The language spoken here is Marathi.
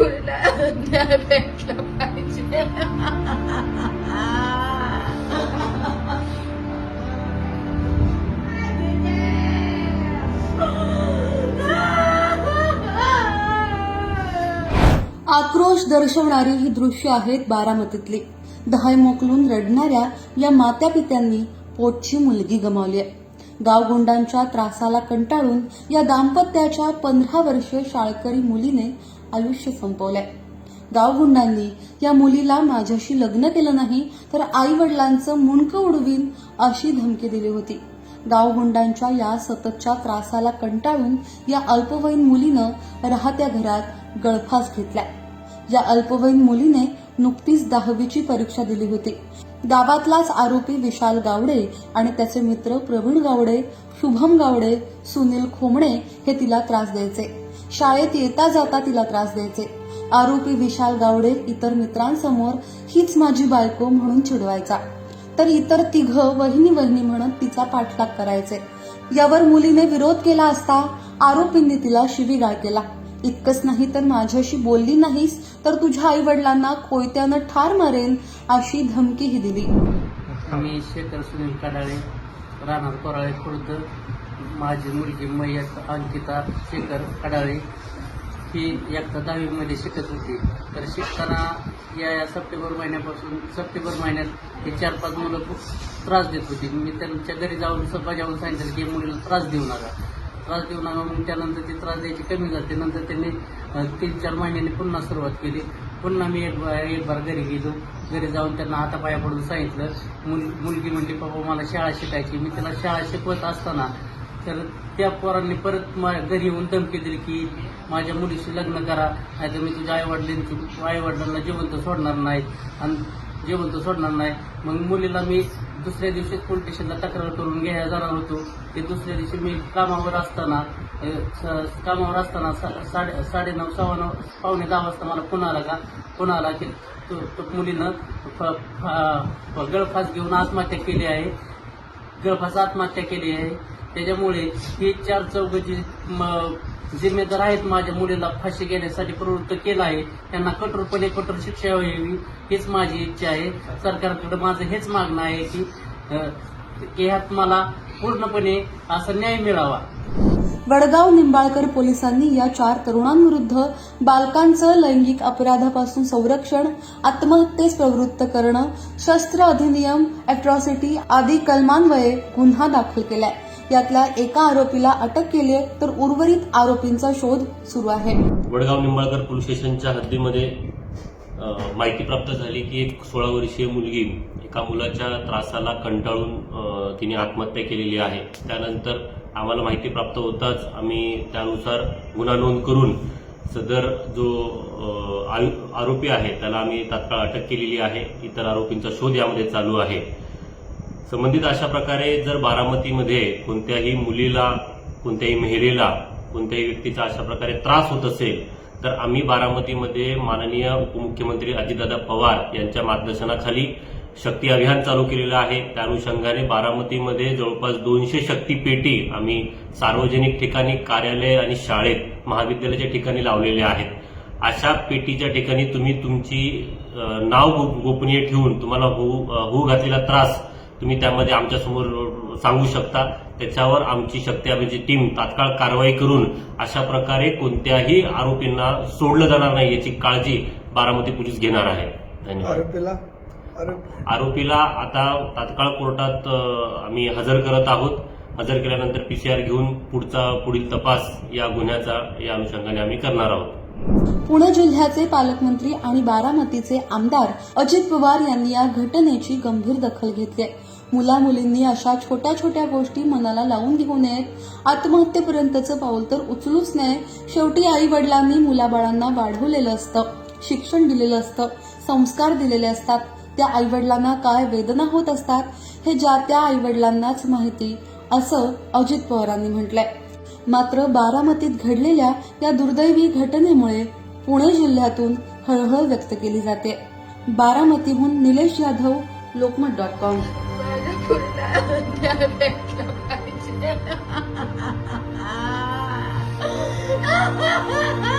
पुरीला न्याय भेटला पाहिजे. आक्रोश दर्शवणारी ही दृश्य आहेत बारामतीतली. दहाय मोकलून रडणाऱ्या या मात्या पित्यांनी पोटची मुलगी गमावली आहे. गावगुंडांच्या त्रासाला कंटाळून या दाम्पत्याच्या पंधरा वर्षीय शाळकरी मुलीने आयुष्य संपवलंय. गावगुंडांनी या मुलीला माझ्याशी लग्न केलं नाही तर आई वडिलांचं मुंडकं उडवीन अशी धमकी दिली होती. गावगुंडांच्या या सततच्या त्रासाला कंटाळून या अल्पवयीन मुलीनं राहत्या घरात गळफास घेतलाय. या अल्पवयीन मुलीने नुकतीच दहावीची परीक्षा दिली होती. गावातलाच आरोपी विशाल गावडे आणि त्याचे मित्र प्रवीण गावडे शुभम गावडे सुनील खोमणे हे तिला त्रास द्यायचे. शाळेत येता जाता तिला त्रास द्यायचे. आरोपी विशाल गावडे इतर मित्रांसमोर हीच माझी बायको म्हणून चिडवायचा. तर इतर तिघ वहिनी वहिनी म्हणत तिचा पाठलाग करायचे. यावर मुलीने विरोध केला असता आरोपींनी तिला शिवीगाळ केला. इतकंच नाही तर माझ्याशी बोलली नाहीस तर तुझ्या आई वडिलांना कोयत्यानं ठार मारेन अशी धमकीही दिली. मी शेखर सुनील कडाळे राहणार कोराळे खुर्द माझी मुलगी मयत अंकिता शेखर खडाळे ही एकदा दहावीमध्ये शिकत होती. तर शिकताना या या सप्टेंबर महिन्यापासून सप्टेंबर महिन्यात हे चार पाच मुलं खूप त्रास देत होती. मी त्यांच्या घरी जाऊन स- बजावून सांगितलं की मुलीला त्रास देऊ नका. त्रास देऊ नका मग त्यानंतर ती त्रास द्यायची कमी जाते नंतर त्यांनी तीन चार महिन्यांनी पुन्हा सुरुवात केली. पुन्हा मी एक बा- एक बार घरी गेलो. घरी जाऊन त्यांना हातापाया पडून सांगितलं. मुल मुलगी म्हणली बाबा मला शाळा शिकायची मी त्याला शाळा शिकवत असताना तर त्या पोरांनी परत मा घरी येऊन धमकी दिली की माझ्या मुलीशी लग्न करा नाहीतर मी तुझ्या आईवडिलांची आईवडिलांना जिवंत सोडणार नाही. आणि जिवंत सोडणार नाही. मग मुलीला मी दुसऱ्या दिवशी पोलीस स्टेशनला तक्रार करून घ्यायला जाणार होतो. ते दुसऱ्या दिवशी मी कामावर असताना स- कामावर असताना सा- साडे साडेनऊ सव्वा नऊ पावणे दहा वाजता मला फोन आला का फोन आला की तो मुलीनं फ- गळफास घेऊन आत्महत्या केली आहे. गळफास आत्महत्या केली आहे. त्याच्यामुळे ही चार चौघी जिम्मेदार आहेत माझ्या मुलीला फाशी घेण्यासाठी प्रवृत्त केलं आहे. त्यांना कठोरपणे कठोर शिक्षा व्हावी हीच माझी इच्छा आहे. सरकारकडे माझं हेच मागणं आहे की ह्यात मला पूर्णपणे असा न्याय मिळावा. वडगाव निंबाळकर पोलिसांनी या चार तरुणांविरुद्ध बालकांचं लैंगिक अपराधापासून संरक्षण आत्महत्येस प्रवृत्त करणं शस्त्र अधिनियम अॅट्रॉसिटी आदी कलमान्वये गुन्हा दाखल केलाय. यातल्या एका आरोपीला अटक केली आहे तर उर्वरित आरोपींचा शोध सुरू आहे. वडगाव निंबाळकर पोलीस स्टेशनच्या हद्दीमध्ये माहिती प्राप्त झाली की एक सोळा वर्षीय मुलगी एका मुलाच्या त्रासाला कंटाळून तिने आत्महत्या केलेली आहे. त्यानंतर आम्हाला माहिती प्राप्त होताच आम्ही त्यानुसार गुन्हा नोंद करून सदर जो आरोपी आहे त्याला आम्ही तात्काळ अटक केलेली आहे. इतर आरोपींचा शोध यामध्ये चालू आहे. संबंधित अशा प्रकारे जर बारामतीमध्ये कोणत्याही मुलीला कोणत्याही महिलेला कोणत्याही व्यक्तीचा अशा प्रकारे त्रास होत असेल तर आम्ही बारामतीमध्ये माननीय उपमुख्यमंत्री अजितदादा पवार यांच्या मार्गदर्शनाखाली शक्ती अभियान चालू केलेलं आहे. त्या अनुषंगाने बारामतीमध्ये जवळपास दोनशे शक्ती पेटी आम्ही सार्वजनिक ठिकाणी कार्यालय आणि शाळेत महाविद्यालयाच्या ठिकाणी लावलेल्या आहेत. अशा पेटीच्या ठिकाणी तुम्ही तुमची नाव गो- गोपनीय ठेवून तुम्हाला होऊ होऊ घातलेला त्रास तुम्ही त्यामध्ये आमच्यासमोर सांगू शकता. त्याच्यावर आमची शक्ती अभियानची टीम तात्काळ कारवाई करून अशा प्रकारे कोणत्याही आरोपींना सोडलं जाणार नाही याची काळजी बारामती पोलीस घेणार आहे. धन्यवाद. आरोपीला? आरोप आरोपीला आता तात्काळ कोर्टात आम्ही हजर करत आहोत. हजर केल्यानंतर पीसीआर घेऊन पुढचा पुढील तपास या गुन्ह्याचा या अनुषंगाने आम्ही करणार आहोत. पुणे जिल्ह्याचे पालकमंत्री आणि बारामतीचे आमदार अजित पवार यांनी या घटनेची गंभीर दखल घेतली आहे. मुला मुलींनी अशा छोट्या छोट्या गोष्टी मनाला लावून घेऊ नयेत. आत्महत्येपर्यंतचं पाऊल तर उचलूच नये. शेवटी आई वडिलांनी मुलाबाळांना वाढवलेलं असतं शिक्षण दिलेलं असतं संस्कार दिलेले असतात. त्या आई वडिलांना काय वेदना होत असतात हे ज्या त्या आई वडिलांनाच माहिती असं अजित पवारांनी म्हटलंय. मात्र बारामतीत घडलेल्या या दुर्दैवी घटनेमुळे पुणे जिल्ह्यातून हळहळ व्यक्त केली जाते. बारामतीहून निलेश यादव लोकमत डॉट कॉम. पाहिजे?